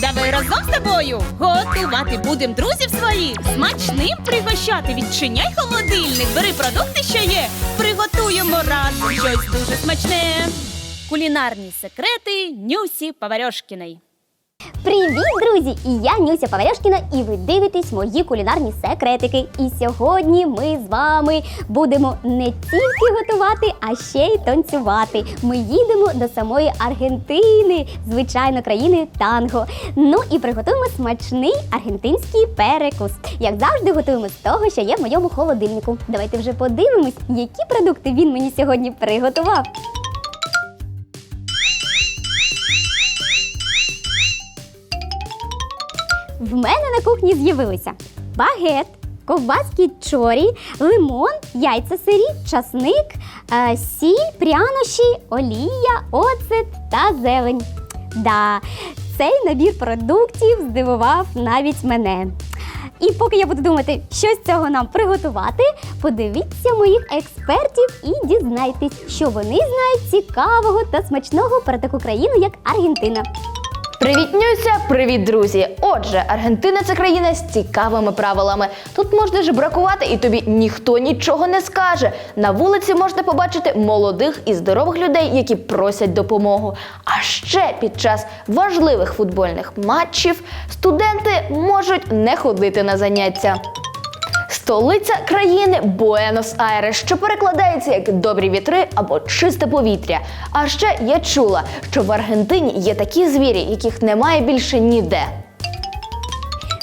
Давай разом з тобою готувати будем друзів своїх. Смачним пригощати. Відчиняй холодильник, бери продукти, що є. Приготуємо разом щось дуже смачне. Кулінарні секрети Нюсі Паварьошкіної. Привіт, друзі! І я Нюся Павелешкіна, і ви дивитесь мої кулінарні секретики. І сьогодні ми з вами будемо не тільки готувати, а ще й танцювати. Ми їдемо до самої Аргентини, звичайно, країни танго. Ну і приготуємо смачний аргентинський перекус. Як завжди, готуємо з того, що є в моєму холодильнику. Давайте вже подивимось, які продукти він мені сьогодні приготував. В мене на кухні з'явилися багет, ковбаски чорі, лимон, яйця сирі, часник, е, сіль, прянощі, олія, оцет та зелень. Да, цей набір продуктів здивував навіть мене. І поки я буду думати, що з цього нам приготувати, подивіться моїх експертів і дізнайтесь, що вони знають цікавого та смачного про таку країну, як Аргентина. Привіт, Нюся! Привіт, друзі! Отже, Аргентина це країна з цікавими правилами. Тут можна жебракувати і тобі ніхто нічого не скаже. На вулиці можна побачити молодих і здорових людей, які просять допомогу. А ще під час важливих футбольних матчів студенти можуть не ходити на заняття. Столиця країни Буенос-Айрес, що перекладається як добрі вітри або чисте повітря. А ще я чула, що в Аргентині є такі звірі, яких немає більше ніде.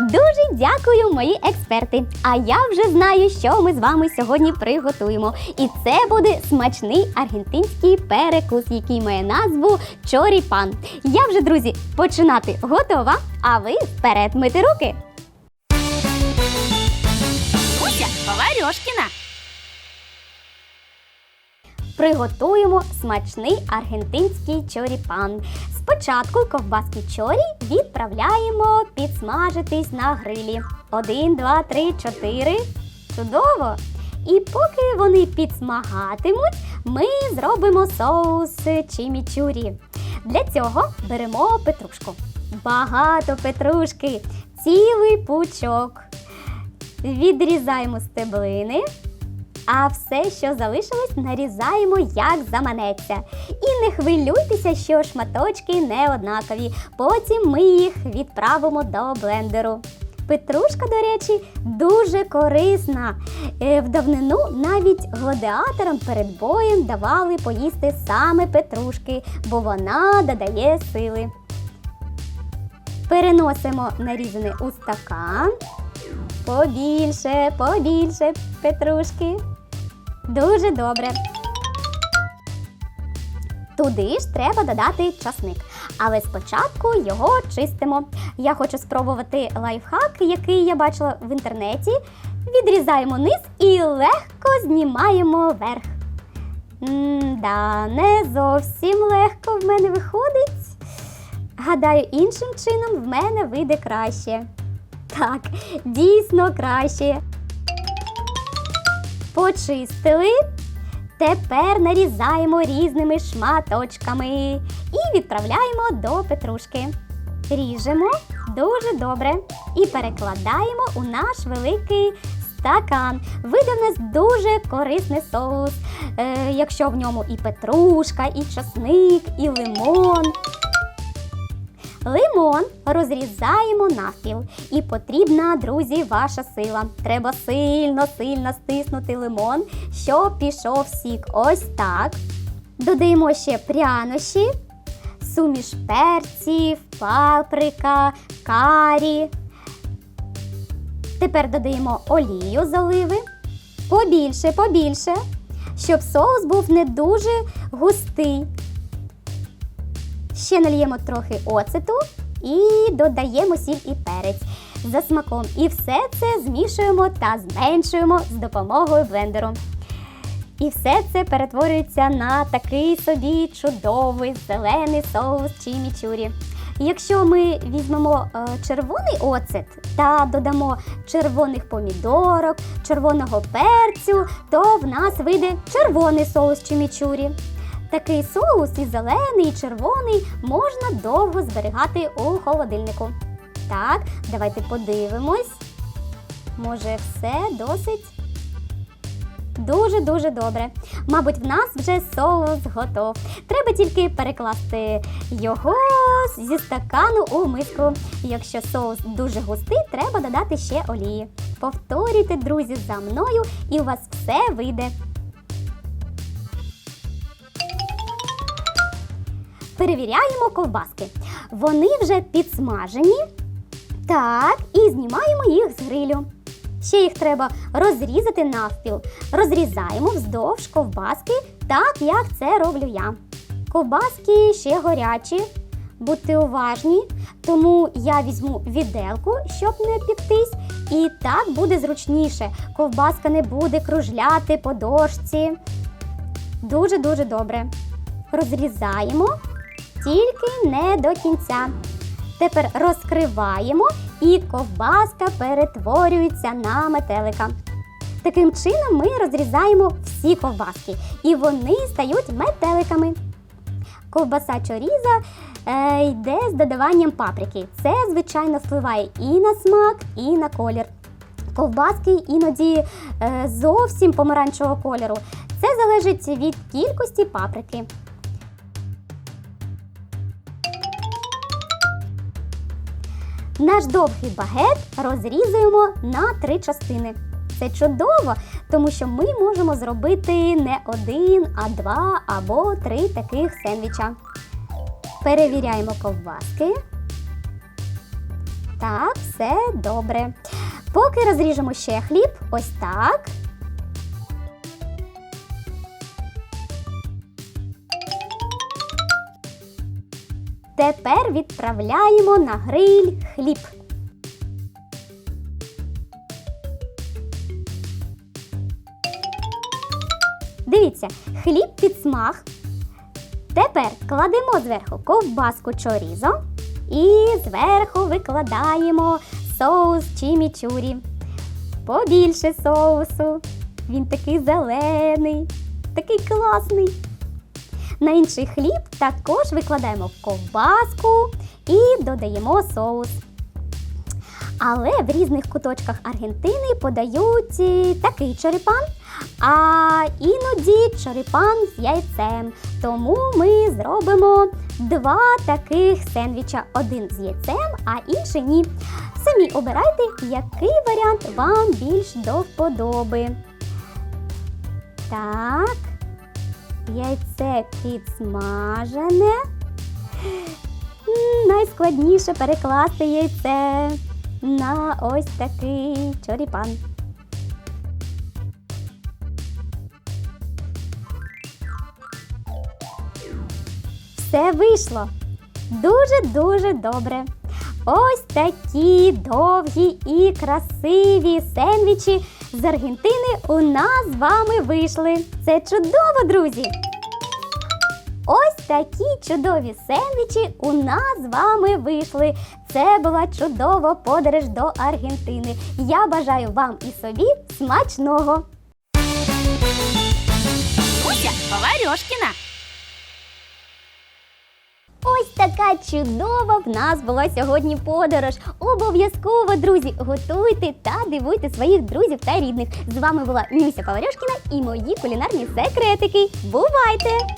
Дуже дякую, мої експерти. А я вже знаю, що ми з вами сьогодні приготуємо. І це буде смачний аргентинський перекус, який має назву чоріпан. Я вже, друзі, починати готова. А ви вперед мити руки. Нюся Приготуємо смачний аргентинський чоріпан. Спочатку ковбаски чорі відправляємо підсмажитись на грилі. Один, два, три, чотири. Чудово! І поки вони підсмагатимуть, ми зробимо соус чимічурі. Для цього беремо петрушку. Багато петрушки, цілий пучок. Відрізаємо стеблини. А все, що залишилось, нарізаємо як заманеться. І не хвилюйтеся, що шматочки не однакові. Потім ми їх відправимо до блендеру. Петрушка, до речі, дуже корисна. Е, В давнину навіть гладіаторам перед боєм давали поїсти саме петрушки, бо вона додає сили. Переносимо нарізане у стакан. Побільше, побільше петрушки. Дуже добре. Туди ж треба додати часник. Але спочатку його чистимо. Я хочу спробувати лайфхак, який я бачила в інтернеті. Відрізаємо низ і легко знімаємо верх. М-да, не зовсім легко в мене виходить. Гадаю, іншим чином в мене вийде краще. Так, дійсно краще. Почистили. Тепер нарізаємо різними шматочками і відправляємо до петрушки. Ріжемо дуже добре і перекладаємо у наш великий стакан. Вийде в нас дуже корисний соус, е, якщо в ньому і петрушка, і часник, і лимон. Лимон розрізаємо навпіл. І потрібна, друзі, ваша сила. Треба сильно, сильно стиснути лимон, щоб пішов сік. Ось так. Додаємо ще прянощі, суміш перців, паприка, карі. Тепер додаємо олію з оливи. Побільше, побільше, щоб соус був не дуже густий. Ще нальємо трохи оцету і додаємо сіль і перець за смаком. І все це змішуємо та зменшуємо з допомогою блендеру. І все це перетворюється на такий собі чудовий зелений соус чимічурі. Якщо ми візьмемо е, червоний оцет, та додамо червоних помідорок, червоного перцю, то в нас вийде червоний соус чимічурі. Такий соус і зелений, і червоний можна довго зберігати у холодильнику. Так, давайте подивимось. Може, все досить? Дуже-дуже добре. Мабуть, в нас вже соус готов. Треба тільки перекласти його зі стакану у миску. Якщо соус дуже густий, треба додати ще олії. Повторюйте, друзі, за мною, і у вас все вийде. Перевіряємо ковбаски. Вони вже підсмажені. Так, і знімаємо їх з грилю. Ще їх треба розрізати навпіл. Розрізаємо вздовж ковбаски, так як це роблю я. Ковбаски ще гарячі, будьте уважні, тому я візьму віделку, щоб не піктись, і так буде зручніше. Ковбаска не буде кружляти по дошці. Дуже-дуже добре. Розрізаємо, тільки не до кінця. Тепер розкриваємо і ковбаска перетворюється на метелика. Таким чином ми розрізаємо всі ковбаски, і вони стають метеликами. Ковбаса чоріза е, йде з додаванням паприки. Це, звичайно, впливає і на смак, і на колір. Ковбаски іноді е, зовсім помаранчевого кольору. Це залежить від кількості паприки. Наш довгий багет розрізуємо на три частини. Це чудово, тому що ми можемо зробити не один, а два або три таких сендвіча. Перевіряємо ковбаски. Так, все добре. Поки розріжемо ще хліб, ось так. Тепер відправляємо на гриль хліб. Дивіться, хліб підсмаг. Тепер кладемо зверху ковбаску чорізо і зверху викладаємо соус чімічурі. Побільше соусу. Він такий зелений, такий класний. На інший хліб також викладаємо ковбаску і додаємо соус. Але в різних куточках Аргентини подають е, такий черепан, а іноді черепан з яйцем. Тому ми зробимо два таких сендвіча: один з яйцем, а інший ні. Самі обирайте, який варіант вам більш до вподоби. Так. Яйце підсмажене. Найскладніше перекласти яйце на ось такий чоріпан. Все вийшло. Дуже-дуже добре. Ось такі довгі і красиві сендвічі з Аргентини у нас з вами вийшли. Це чудово, друзі! Ось такі чудові сендвічі у нас з вами вийшли. Це була чудова подорож до Аргентини. Я бажаю вам і собі смачного! Уся Поварьошкіна. Ось така чудова в нас була сьогодні подорож. Обов'язково, друзі, готуйте та дивуйте своїх друзів та рідних. З вами була Нюся Паварьошкіна і мої кулінарні секретики. Бувайте!